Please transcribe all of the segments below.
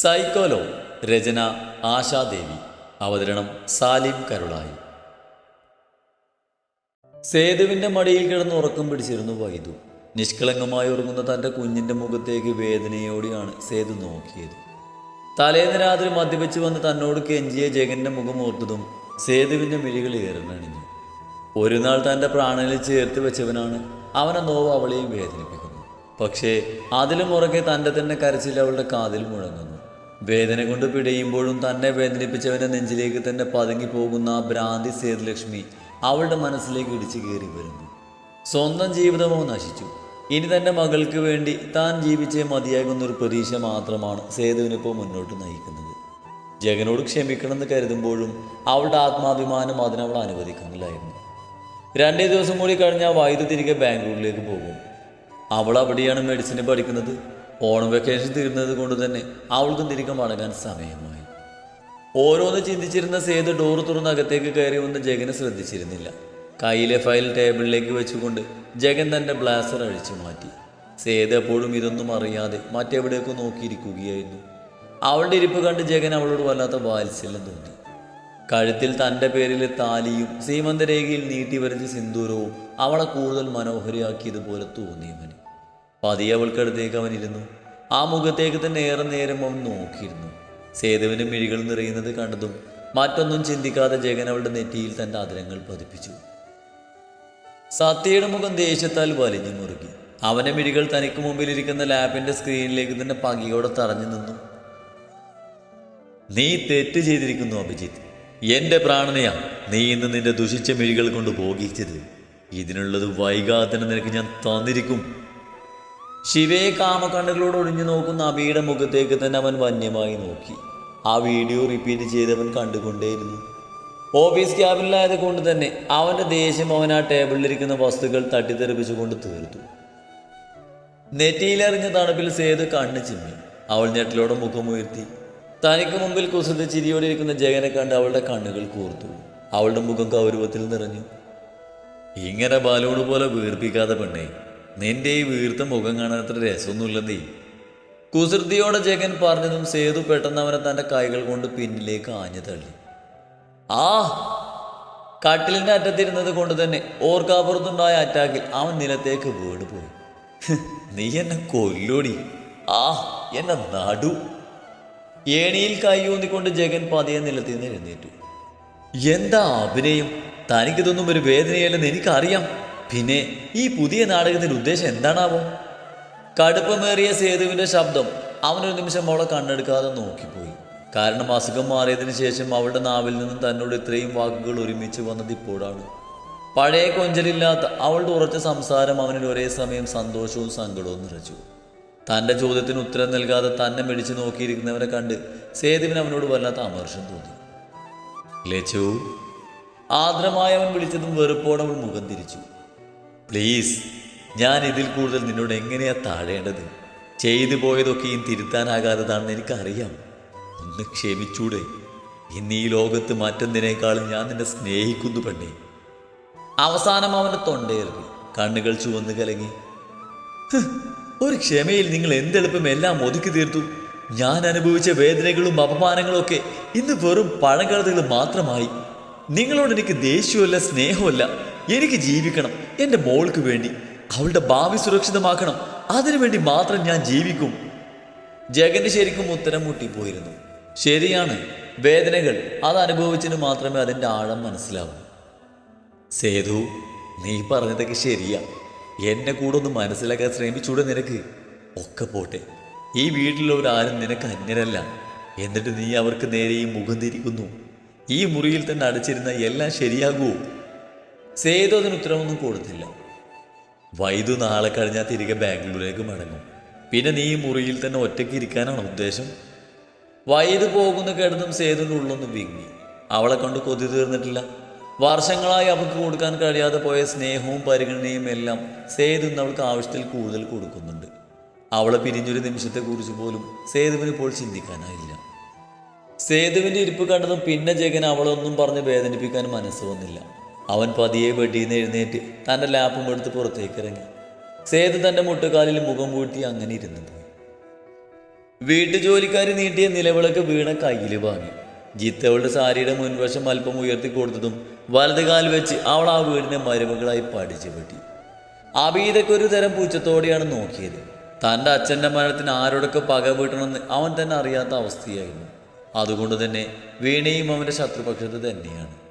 സൈക്കോലോ രചന ആശാദേവി. അവതരണം സാലിം കരുളായി. സേതുവിന്റെ മടിയിൽ കിടന്ന് ഉറക്കം പിടിച്ചിരുന്നു വൈദു. നിഷ്കളങ്കമായി ഉറങ്ങുന്ന തന്റെ കുഞ്ഞിന്റെ മുഖത്തേക്ക് വേദനയോടെയാണ് സേതു നോക്കിയത്. തലേന്ന് രാത്രി മദ്യപിച്ച് വന്ന് തന്നോട് കെഞ്ചിയ ജഗന്റെ മുഖം ഓർത്തതും സേതുവിന്റെ മിഴികൾ ഏറിനണിഞ്ഞു ഒരു നാൾ തന്റെ പ്രാണനിൽ ചേർത്ത് വെച്ചവനാണ് അവനെ നോവ് അവളെയും വേദനിപ്പിക്കുന്നു പക്ഷേ അതിലും ഉറക്കെ തന്റെ തന്നെ കരച്ചിൽ അവളുടെ കാതിൽ മുഴങ്ങുന്നു. വേദന കൊണ്ട് പിടയുമ്പോഴും തന്നെ വേദനിപ്പിച്ചവന്റെ നെഞ്ചിലേക്ക് തന്നെ പതുങ്ങി പോകുന്ന ആ ഭ്രാന്തി സേതുലക്ഷ്മി അവളുടെ മനസ്സിലേക്ക് ഇടിച്ചു കയറി വരുന്നു. സ്വന്തം ജീവിതമോ നശിച്ചു. ഇനി തന്റെ മകൾക്ക് വേണ്ടി താൻ ജീവിച്ചേ മതിയാകുന്ന ഒരു പ്രതീക്ഷ മാത്രമാണ് സേതുവിനിപ്പോൾ മുന്നോട്ട് നയിക്കുന്നത്. ജഗനോട് ക്ഷമിക്കണമെന്ന് കരുതുമ്പോഴും അവളുടെ ആത്മാഭിമാനം അതിനവൾ അനുവദിക്കുന്നില്ലായിരുന്നു. രണ്ടേ ദിവസം കൂടി കഴിഞ്ഞാൽ വൈദ്യുതി തിരികെ ബാംഗ്ലൂരിലേക്ക് പോകും. അവൾ അവിടെയാണ് മെഡിസിന് പഠിക്കുന്നത്. ഓണം വെക്കേഷൻ തീർന്നത് കൊണ്ട് തന്നെ അവൾക്കും തിരികെ മടങ്ങാൻ സമയമായി. ഓരോന്ന് ചിന്തിച്ചിരുന്ന സേതു ഡോർ തുറന്ന് അകത്തേക്ക് കയറി വന്ന് ജഗനെ ശ്രദ്ധിച്ചിരുന്നില്ല. കയ്യിലെ ഫയൽ ടേബിളിലേക്ക് വെച്ചുകൊണ്ട് ജഗൻ തന്റെ ബ്ലാസർ അഴിച്ചു മാറ്റി. സേതു എപ്പോഴും ഇതൊന്നും അറിയാതെ മറ്റെവിടേക്കോ നോക്കിയിരിക്കുകയായിരുന്നു. അവളുടെ ഇരിപ്പ് കണ്ട് ജഗൻ അവളോട് വല്ലാത്ത വാത്സല്യം തോന്നി. കഴുത്തിൽ തന്റെ പേരിൽ താലിയും സീമന്തരേഖയിൽ നീട്ടി വരച്ച സിന്ദൂരവും അവളെ കൂടുതൽ മനോഹരിയാക്കിയതുപോലെ തോന്നിയവന് പതിയെ അവൾക്കടുത്തേക്ക് അവൻ ഇരുന്നു ആ മുഖത്തേക്ക് തന്നെ ഏറെ നേരം അവൻ നോക്കിയിരുന്നു. സേതുവിന്റെ മിഴികൾ നിറയുന്നത് കണ്ടതും മറ്റൊന്നും ചിന്തിക്കാതെ ജഗൻ അവളുടെ നെറ്റിയിൽ തന്റെ അതിരങ്ങൾ പതിപ്പിച്ചു. സത്യയുടെ മുഖം ദേഷ്യത്താൽ വലിഞ്ഞു മുറുകി. അവന്റെ മിഴികൾ തനിക്ക് മുമ്പിലിരിക്കുന്ന ലാപ്പിന്റെ സ്ക്രീനിലേക്ക് തന്നെ പകിയോടെ തറഞ്ഞു നിന്നു. നീ തെറ്റ് ചെയ്തിരിക്കുന്നു അഭിജിത്ത്. എന്റെ പ്രാണനയാ നീ ഇന്ന് നിന്റെ ദുഷിച്ച മിഴികൾ കൊണ്ട് ഭോഗിച്ചത്. ഇതിനുള്ളത് വൈകാതെ നിനക്ക് ഞാൻ തന്നിരിക്കും. ശിവയെ കാമക്കണ്ണുകളോട് ഒഴിഞ്ഞു നോക്കുന്ന അബിയുടെ മുഖത്തേക്ക് തന്നെ അവൻ വന്യമായി നോക്കി. ആ വീഡിയോ റിപ്പീറ്റ് ചെയ്തവൻ കണ്ടുകൊണ്ടേയിരുന്നു. ഓഫീസ് ക്യാബിനിലായത് കൊണ്ട് തന്നെ അവന്റെ ദേഷ്യം അവൻ ആ ടേബിളിലിരിക്കുന്ന വസ്തുക്കൾ തട്ടിത്തെറിപ്പിച്ചുകൊണ്ട് തീർത്തു. നെറ്റിയിലെറിഞ്ഞ തണുപ്പിൽ സേതു കണ്ണ് ചിമ്മി. അവൾ ഞെട്ടിലോടെ മുഖമുയർത്തി. തനിക്ക് മുമ്പിൽ കുസൃതി ചിരിയോടെ ഇരിക്കുന്ന ജഗനെ കണ്ട് അവളുടെ കണ്ണുകൾ കൂർത്തു. അവളുടെ മുഖം കൗരവത്തിൽ നിറഞ്ഞു. ഇങ്ങനെ ബാലോട് പോലെ വീർപ്പിക്കാതെ പെണ്ണേ നിന്റെ ഈ വീർത്ത മുഖം കാണാൻ അത്ര രസമൊന്നുമില്ലെന്നേ. കുസൃതിയോടെ ജഗൻ പറഞ്ഞതും സേതു പെട്ടെന്ന് അവനെ തന്റെ കൈകൾ കൊണ്ട് പിന്നിലേക്ക് ആഞ്ഞു തള്ളി. ആ കട്ടിലിന്റെ അറ്റത്തിരുന്നത് കൊണ്ട് തന്നെ ഓർക്കാപ്പുറത്തുണ്ടായ അറ്റാക്കിൽ അവൻ നിലത്തേക്ക് വീട് പോയി നീ എന്നെ കൊല്ലോടി. ആ എന്നെ നടു. ഏണിയിൽ കൈയൂന്നിക്കൊണ്ട് ജഗൻ പതിയെ നിലത്തിൽ നിന്ന് എഴുന്നേറ്റു. എന്താ അഭിനയം? തനിക്കിതൊന്നും ഒരു വേദനയല്ലെന്ന് എനിക്കറിയാം. പിന്നെ ഈ പുതിയ നാടകത്തിന്റെ ഉദ്ദേശം എന്താണാവോ? കടുപ്പമേറിയ സേതുവിന്റെ ശബ്ദം അവനൊരു നിമിഷം അവളെ കണ്ണെടുക്കാതെ നോക്കിപ്പോയി. കാരണം അസുഖം മാറിയതിനു ശേഷം അവളുടെ നാവിൽ നിന്നും തന്നോട് ഇത്രയും വാക്കുകൾ ഒരുമിച്ച് വന്നത് ഇപ്പോഴാണ്. പഴയ കൊഞ്ചലില്ലാത്ത അവളുടെ ഉറച്ച സംസാരം അവനിൽ ഒരേ സമയം സന്തോഷവും സങ്കടവും നിറച്ചു. തന്റെ ചോദ്യത്തിന് ഉത്തരം നൽകാതെ തന്നെ മെടിച്ചു നോക്കിയിരിക്കുന്നവരെ കണ്ട് സേതുവിന് അവനോട് വല്ലാത്ത അമർഷം തോന്നി. ലച്ചു ആർദ്രമായി വിളിച്ചതും വെറുപ്പോടെ അവൾ മുഖം തിരിച്ചു. പ്ലീസ് ഞാൻ ഇതിൽ കൂടുതൽ നിന്നോട് എങ്ങനെയാ താഴേണ്ടത്? ചെയ്തു പോയതൊക്കെയും തിരുത്താനാകാത്തതാണെന്ന് എനിക്കറിയാം. ഒന്ന് ക്ഷമിച്ചൂടെ. ഇന്ന് ഈ ലോകത്ത് മറ്റെന്തിനേക്കാളും ഞാൻ നിന്നെ സ്നേഹിക്കുന്നു പെണ്ണേ. അവസാനം അവന്റെ തൊണ്ടയേറി കണ്ണുകൾ ചുവന്ന് കലങ്ങി. ഒരു ക്ഷമയിൽ നിങ്ങൾ എന്തെളുപ്പം എല്ലാം ഒതുക്കി തീർത്തു. ഞാൻ അനുഭവിച്ച വേദനകളും അപമാനങ്ങളും ഒക്കെ ഇന്ന് വെറും പഴങ്കഥകൾ മാത്രമായി. നിങ്ങളോട് എനിക്ക് ദേഷ്യമല്ല സ്നേഹമല്ല. എനിക്ക് ജീവിക്കണം. എന്റെ മോൾക്ക് വേണ്ടി അവളുടെ ഭാവി സുരക്ഷിതമാക്കണം. അതിനുവേണ്ടി മാത്രം ഞാൻ ജീവിക്കും. ജഗന് ശരിക്കും ഉത്തരം മുട്ടിപ്പോയിരുന്നു. ശരിയാണ് വേദനകൾ അത് അനുഭവിച്ചതിന് മാത്രമേ അതിന്റെ ആഴം മനസ്സിലാവൂ. സേതു നീ പറഞ്ഞതൊക്കെ ശരിയാ. എന്നെ കൂടെ ഒന്ന് മനസ്സിലാക്കാൻ ശ്രമിച്ചൂടെ നിനക്ക്. ഒക്കെ പോട്ടെ ഈ വീട്ടിലുള്ളവരാരും നിനക്ക് അന്യരല്ല. എന്നിട്ട് നീ അവർക്ക് നേരെ ഈ മുഖം തിരിക്കുന്നു. ഈ മുറിയിൽ തന്നെ അടച്ചിരുന്ന എല്ലാം ശരിയാകുമോ സേതു അതിന് ഉത്തരവൊന്നും കൊടുത്തില്ല. വൈദു നാളെ കഴിഞ്ഞാൽ തിരികെ ബാംഗ്ലൂരിലേക്ക് മടങ്ങും. പിന്നെ നീ മുറിയിൽ തന്നെ ഒറ്റയ്ക്ക് ഇരിക്കാനാണ് ഉദ്ദേശം? വൈദു പോകുന്ന കേട്ടതും സേതുവിന്റെ ഉള്ളൊന്നും വിങ്ങി. അവളെ കൊണ്ട് കൊതി തീർന്നിട്ടില്ല. വർഷങ്ങളായി അവൾക്ക് കൊടുക്കാൻ കഴിയാതെ പോയ സ്നേഹവും പരിഗണനയും എല്ലാം സേതു ഇന്ന് അവൾക്ക് ആവശ്യത്തിൽ കൂടുതൽ കൊടുക്കുന്നുണ്ട്. അവളെ പിരിഞ്ഞൊരു നിമിഷത്തെക്കുറിച്ച് പോലും സേതുവിന് ഇപ്പോൾ ചിന്തിക്കാനായില്ല. സേതുവിന്റെ ഇരിപ്പ് കണ്ടതും പിന്നെ ജഗൻ അവളൊന്നും പറഞ്ഞ് വേദനിപ്പിക്കാൻ മനസ്സ് വന്നില്ല അവൻ പതിയെ വെടിയിൽ എഴുന്നേറ്റ് തന്റെ ലാപ്പും എടുത്ത് പുറത്തേക്ക് ഇറങ്ങി. സേതു തന്റെ മുട്ടുകാലിൽ മുഖം പൂട്ടി അങ്ങനെ ഇരുന്നു പോയി. വീട്ടുജോലിക്കാരി നീട്ടിയ നിലവിളക്ക് വീണ കയ്യിൽ വാങ്ങി. ജിത്ത് അവളുടെ സാരിയുടെ മുൻവശം അല്പം ഉയർത്തി കൊടുത്തതും വലത് കാൽ വെച്ച് അവൾ ആ വീടിനെ മരുമകളായി പഠിച്ചു പറ്റി അബീതൊക്കെ ഒരു തരം പൂച്ചത്തോടെയാണ് നോക്കിയത്. തന്റെ അച്ഛന്റെ മരണത്തിന് ആരോടൊക്കെ പക വീട്ടണമെന്ന് അവൻ തന്നെ അറിയാത്ത അവസ്ഥയായിരുന്നു. അതുകൊണ്ട് തന്നെ വീണയും അവന്റെ ശത്രുപക്ഷത്ത് തന്നെയാണ്.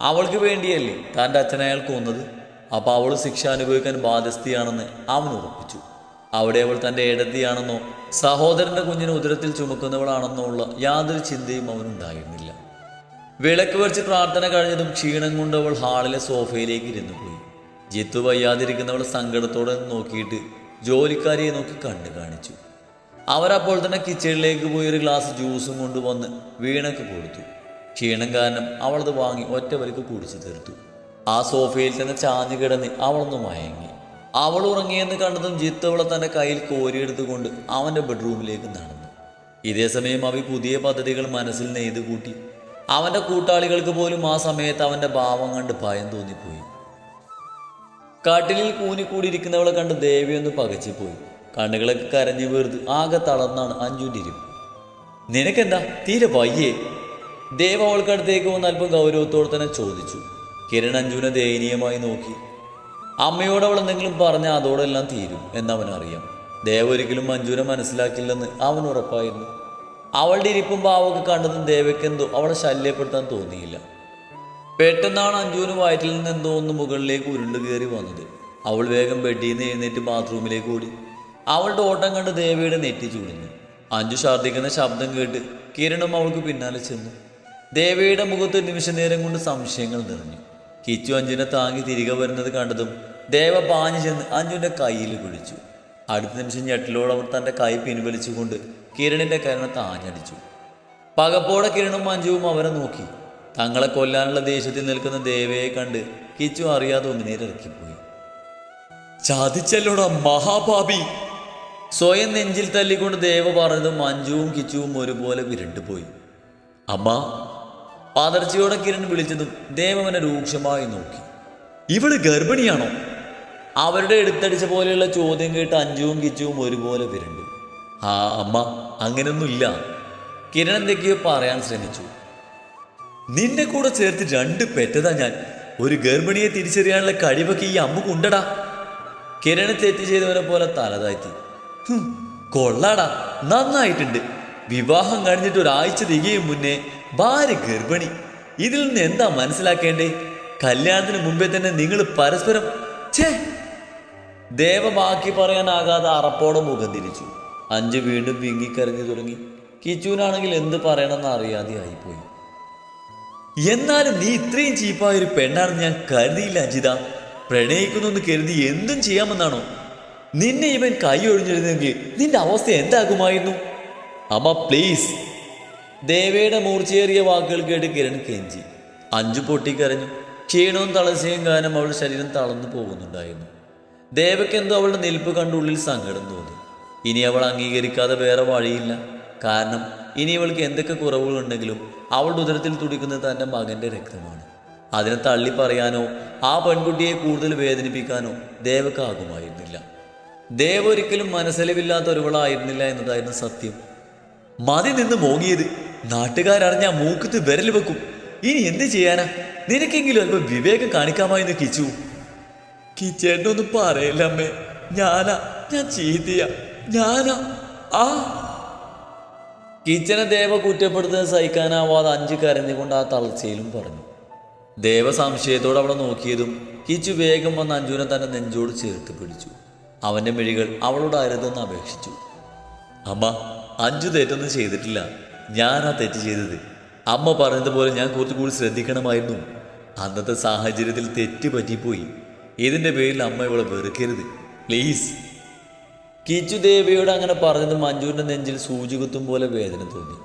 അവൾക്ക് വേണ്ടിയല്ലേ? തന്റെ അച്ഛനെ അയാൾ കൊന്നത്. അപ്പോൾ അവൾ ശിക്ഷ അനുഭവിക്കാൻ ബാധ്യസ്ഥയാണെന്ന് അവൻ ഉറപ്പിച്ചു. അവിടെ അവൾ തന്റെ ഏടത്തിയാണെന്നോ സഹോദരന്റെ കുഞ്ഞിനെ ഉദരത്തിൽ ചുമക്കുന്നവളാണെന്നോ ഉള്ള യാതൊരു ചിന്തയും അവനുണ്ടായിരുന്നില്ല. വിളക്ക് വെച്ച് പ്രാർത്ഥന കഴിഞ്ഞതും ക്ഷീണം കൊണ്ട് അവൾ ഹാളിലെ സോഫയിലേക്ക് ഇരുന്നു പോയി. ജിത്തു വയ്യാതിരിക്കുന്നവൾ സങ്കടത്തോടെ നോക്കിയിട്ട് ജോലിക്കാരിയെ നോക്കി കണ്ടു കാണിച്ചു. അവരപ്പോൾ തന്നെ കിച്ചണിലേക്ക് പോയി ഒരു ഗ്ലാസ് ജ്യൂസും കൊണ്ടുവന്ന് വീണക്ക് കൊടുത്തു. ക്ഷീണം കാരണം അവളത് വാങ്ങി ഒറ്റ വലിക്ക് കുടിച്ചു തീർത്തു. ആ സോഫയിൽ തന്നെ ചാഞ്ഞു കിടന്ന് അവളൊന്ന് മയങ്ങി. അവൾ ഉറങ്ങിയെന്ന് കണ്ടതും ജിത്ത് അവളെ തന്റെ കയ്യിൽ കോരിയെടുത്തുകൊണ്ട് അവന്റെ ബെഡ്റൂമിലേക്ക് നടന്നു. ഇതേ സമയം അവ പുതിയ പദ്ധതികൾ മനസ്സിൽ നെയ്ത് കൂട്ടി. അവന്റെ കൂട്ടാളികൾക്ക് പോലും ആ സമയത്ത് അവന്റെ ഭാവം കണ്ട് ഭയം തോന്നിപ്പോയി. കാട്ടിലിൽ കൂനിക്കൂടിയിരിക്കുന്നവളെ കണ്ട് ദേവി ഒന്ന് പകച്ചിപ്പോയി. കണ്ണുകളൊക്കെ കരഞ്ഞു വീർത്ത് ആകെ തളർന്നാണ് അഞ്ജുവിന്റെ ഇരിപ്പ് നിനക്കെന്താ? തീരെ വയ്യേ? ദേവ അവൾക്കടുത്തേക്ക് വന്ന് അല്പം ഗൗരവത്തോടെ തന്നെ ചോദിച്ചു. കിരൺ അഞ്ജുവിനെ ദയനീയമായി നോക്കി. അമ്മയോട് അവൾ എന്തെങ്കിലും പറഞ്ഞാൽ അതോടെല്ലാം തീരും എന്നവനറിയാം. ദേവ ഒരിക്കലും മഞ്ജുവിനെ മനസ്സിലാക്കില്ലെന്ന് അവൻ ഉറപ്പായിരുന്നു. അവളുടെ ഇരിപ്പും പാവൊക്കെ കണ്ടതും ദേവയ്ക്കെന്തോ അവളെ ശല്യപ്പെടുത്താൻ തോന്നിയില്ല. പെട്ടെന്നാണ് അഞ്ജുവിന് വയറ്റിൽ നിന്ന് എന്തോ ഒന്ന് മുകളിലേക്ക് ഉരുണ്ടു കയറി വന്നത്. അവൾ വേഗം ബെഡിൽ നിന്ന് എഴുന്നേറ്റ് ബാത്റൂമിലേക്ക് ഓടി. അവളുടെ ഓട്ടം കണ്ട് ദേവയുടെ നെറ്റി ചൂടിഞ്ഞു അഞ്ജു ഛർദ്ദിക്കുന്ന ശബ്ദം കേട്ട് കിരണും അവൾക്ക് പിന്നാലെ ചെന്നു. ദേവിയുടെ മുഖത്ത് ഒരു നിമിഷ നേരം കൊണ്ട് സംശയങ്ങൾ നിറഞ്ഞു. കിച്ചു അഞ്ജുനെ താങ്ങി തിരികെ വരുന്നത് കണ്ടതും ദേവ പാഞ്ഞു ചെന്ന് അഞ്ജുവിന്റെ കയ്യിൽ പിടിച്ചു അടുത്ത നിമിഷം ഞെട്ടിലോട് അവർ തന്റെ കൈ പിൻവലിച്ചുകൊണ്ട് കിരണിന്റെ കരണത്ത് ആഞ്ഞടിച്ചു പകപ്പോടെ കിരണും അഞ്ജുവും അവരെ നോക്കി. തങ്ങളെ കൊല്ലാനുള്ള ദേഷ്യത്തിൽ നിൽക്കുന്ന ദേവയെ കണ്ട് കിച്ചു അറിയാതെ ഒന്നിനേരിറക്കിപ്പോയി ചതിച്ചല്ലോടാ മഹാപാപി. സ്വയം നെഞ്ചിൽ തല്ലിക്കൊണ്ട് ദേവ പറഞ്ഞതും അഞ്ജുവും കിച്ചുവും ഒരുപോലെ വിരണ്ടുപോയി. അമ്മ പതർച്ചയോടെ കിരൺ വിളിച്ചതും ദേവവനെ രൂക്ഷമായി നോക്കി. ഇവൾ ഗർഭിണിയാണോ? അവരുടെ എടുത്തടിച്ച പോലെയുള്ള ചോദ്യം കേട്ട് അഞ്ജുവും കിച്ചുവും ഒരുപോലെ വിരണ്ടു. ആ അമ്മ അങ്ങനൊന്നുമില്ല. കിരൺ എന്തൊക്കെയോ പറയാൻ ശ്രമിച്ചു. നിന്നെ കൂടെ ചേർത്ത് രണ്ട് പെറ്റതാ ഞാൻ. ഒരു ഗർഭിണിയെ തിരിച്ചറിയാനുള്ള കഴിവൊക്കെ ഈ അമ്മുക്കുണ്ടടാ കിരണ് തെറ്റ് ചെയ്തവനെ പോലെ തലതാഴ്ത്തി. കൊള്ളാടാ. നന്നായിട്ടുണ്ട്. വിവാഹം കഴിഞ്ഞിട്ട് ഒരാഴ്ച തികയും മുന്നേ ഭാര്യ ഗർഭിണി. ഇതിൽ നിന്ന് എന്താ മനസ്സിലാക്കേണ്ടേ? കല്യാണത്തിന് മുമ്പേ തന്നെ നിങ്ങൾ പരസ്പരം ഛേ ദേവ ബാക്കി പറയാനാകാതെ അറപ്പോടെ മുഖം തിരിച്ചു. അഞ്ച് വീണ്ടും വിങ്ങിക്കരഞ്ഞു തുടങ്ങി. കിച്ചുവിനാണെങ്കിൽ എന്ത് പറയണമെന്ന് അറിയാതെ ആയിപ്പോയി എന്നാലും നീ ഇത്രയും ചീപ്പായ ഒരു പെണ്ണാണെന്ന് ഞാൻ കരുതിയില്ല അജിത. പ്രണയിക്കുന്നു കരുതി എന്തും ചെയ്യാമെന്നാണോ? നിന്നെ ഇവൻ കൈ ഒഴിഞ്ഞിരുന്നെങ്കിൽ നിന്റെ അവസ്ഥ എന്താകുമായിരുന്നു? അമ്മ പ്ലീസ് ദേവയുടെ മൂർച്ചയേറിയ വാക്കുകൾ കേട്ട് കിരൺ കെഞ്ചി. അഞ്ചു പൊട്ടിക്കരഞ്ഞു ക്ഷീണവും തളർച്ചയും കാരണം അവളുടെ ശരീരം തളർന്നു പോകുന്നുണ്ടായിരുന്നു. ദേവയ്ക്കെന്തോ അവളുടെ നിൽപ്പ് കണ്ട് ഉള്ളിൽ സങ്കടം തോന്നി. ഇനി അവൾ അംഗീകരിക്കാതെ വേറെ വഴിയില്ല. കാരണം ഇനി ഇവൾക്ക് എന്തൊക്കെ കുറവുകളുണ്ടെങ്കിലും അവളുടെ ഉദരത്തിൽ തുടിക്കുന്നത് തന്റെ മകന്റെ രക്തമാണ്. അതിനെ തള്ളി പറയാനോ ആ പെൺകുട്ടിയെ കൂടുതൽ വേദനിപ്പിക്കാനോ ദേവക്കാകുമായിരുന്നില്ല. ദേവ ഒരിക്കലും മനസ്സലിവില്ലാത്ത ഒരുവളായിരുന്നില്ല എന്നതായിരുന്നു സത്യം. മതി നിന്ന് മോങ്ങിയത്. നാട്ടുകാരറിഞ്ഞാ മൂക്കത്ത് വിരൽ വെക്കും. ഇനി എന്ത് ചെയ്യാനാ? നിനക്കെങ്കിലും അല്പം വിവേകം കാണിക്കാമായിരുന്നു കിച്ചു. കിച്ചേട്ടൊന്നും പറയില്ല അമ്മേ. ഞാനാ ഞാൻ ചീത്തയാ ഞാനാ. ആ. കിച്ചനെ ദേവ കുറ്റപ്പെടുത്തുന്നത് സഹിക്കാനാവാതെ അഞ്ച് കരഞ്ഞുകൊണ്ട് ആ തളർച്ചയിലും പറഞ്ഞു. ദേവ സംശയത്തോടെ അവളെ നോക്കിയതും കിച്ചു വേഗം വന്ന് അഞ്ജുവിനെ തന്റെ നെഞ്ചോട് ചേർത്ത് പിടിച്ചു. അവന്റെ മിഴികൾ അവളോട് അരുതെന്ന് അപേക്ഷിച്ചു. അമ്മ അഞ്ചു തേറ്റൊന്നും ചെയ്തിട്ടില്ല. ഞാനാ തെറ്റ് ചെയ്തത്. അമ്മ പറഞ്ഞതുപോലെ ഞാൻ കുറച്ചുകൂടി ശ്രദ്ധിക്കണമായിരുന്നു. അന്നത്തെ സാഹചര്യത്തിൽ തെറ്റ് പറ്റിപ്പോയി. ഇതിന്റെ പേരിൽ അമ്മ ഇവളെ വെറുക്കരുത്. പ്ലീസ്. കിച്ചു ദേവിയോട് അങ്ങനെ പറഞ്ഞത് മഞ്ജുവിന്റെ നെഞ്ചിൽ സൂചി കുത്തും പോലെ വേദന തോന്നി.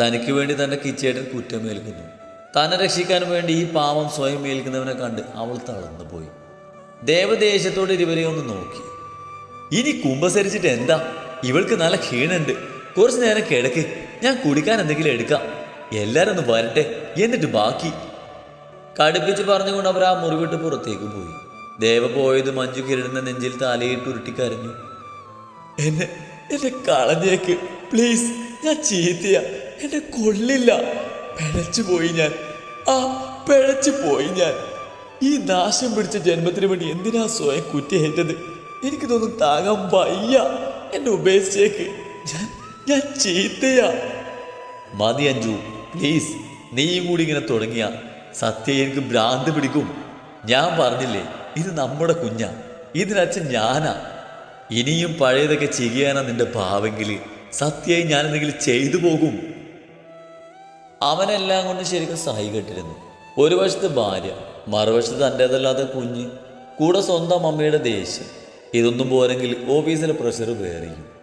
തനിക്ക് വേണ്ടി തന്റെ കിച്ചേട്ടൻ കുറ്റമേൽക്കുന്നു. തന്നെ രക്ഷിക്കാൻ വേണ്ടി ഈ പാവം സ്വയം ഏൽക്കുന്നവനെ കണ്ട് അവൾ തളർന്നു പോയി ദേവദേശത്തോട് ഇരുവരെ ഒന്ന് നോക്കി. ഇനി കുമ്പസരിച്ചിട്ട് എന്താ? ഇവൾക്ക് നല്ല ക്ഷീണുണ്ട്. കുറച്ച് നേരം കിടക്ക്. ഞാൻ കുടിക്കാൻ എന്തെങ്കിലും എടുക്കാം. എല്ലാരും ഒന്ന് വരട്ടെ എന്നിട്ട് ബാക്കി. കടുപ്പിച്ച് പറഞ്ഞുകൊണ്ട് അവർ ആ മുറിവിട്ട് പുറത്തേക്ക് പോയി. ദേവ പോയത് മഞ്ജു കിരണിന്റെ നെഞ്ചിൽ തലയിട്ട് ഉരുട്ടിക്കരഞ്ഞു എന്നെ എന്നെ കളഞ്ഞേക്ക് പ്ലീസ് ഞാൻ ചീത്തയാ എന്നെ കൊള്ളില്ല പിഴച്ചു പോയി ഞാൻ ആ പിഴച്ചു പോയി ഞാൻ. ഈ നാശം പിടിച്ച ജന്മത്തിന് വേണ്ടി എന്തിനാ സ്വയം കുറ്റേറ്റത്? എനിക്കിതൊന്നും താങ്ങാൻ വയ്യ. എന്നെ ഉപേക്ഷിച്ചേക്ക്. ഞാൻ ഞാൻ ചീത്തയാ. മതി അഞ്ജു പ്ലീസ് നീയും കൂടി ഇങ്ങനെ തുടങ്ങിയ. സത്യ എനിക്ക് ഭ്രാന്ത് പിടിക്കും. ഞാൻ പറഞ്ഞില്ലേ ഇത് നമ്മുടെ കുഞ്ഞാ ഇതിനച്ഛൻ ഞാനാ. ഇനിയും പഴയതൊക്കെ ചെയ്യാനാ നിന്റെ ഭാവെങ്കിൽ സത്യമായി ഞാൻ എന്തെങ്കിലും ചെയ്തു പോകും. അവനെല്ലാം കൊണ്ട് ശരിക്കും സഹി കെട്ടിരുന്നു. ഒരു വശത്ത് ഭാര്യ മറുവശത്ത് തന്റേതല്ലാത്ത കുഞ്ഞ് കൂടെ സ്വന്തം അമ്മയുടെ ദേഷ്യം. ഇതൊന്നും പോരെങ്കിൽ ഓഫീസിലെ പ്രഷർ വേറെയും.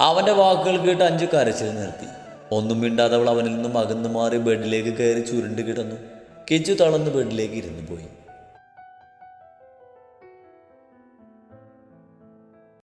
അവന്റെ വാക്കുകൾ കേട്ട് അഞ്ചു കരച്ചിൽ നിർത്തി. ഒന്നും മിണ്ടാതെ അവൾ അവനിൽ നിന്നും അകന്നു മാറി ബെഡിലേക്ക് കയറി ചുരുണ്ട് കിടന്നു. കിച്ചു തളർന്ന് ബെഡിലേക്ക് ഇരുന്നു പോയി.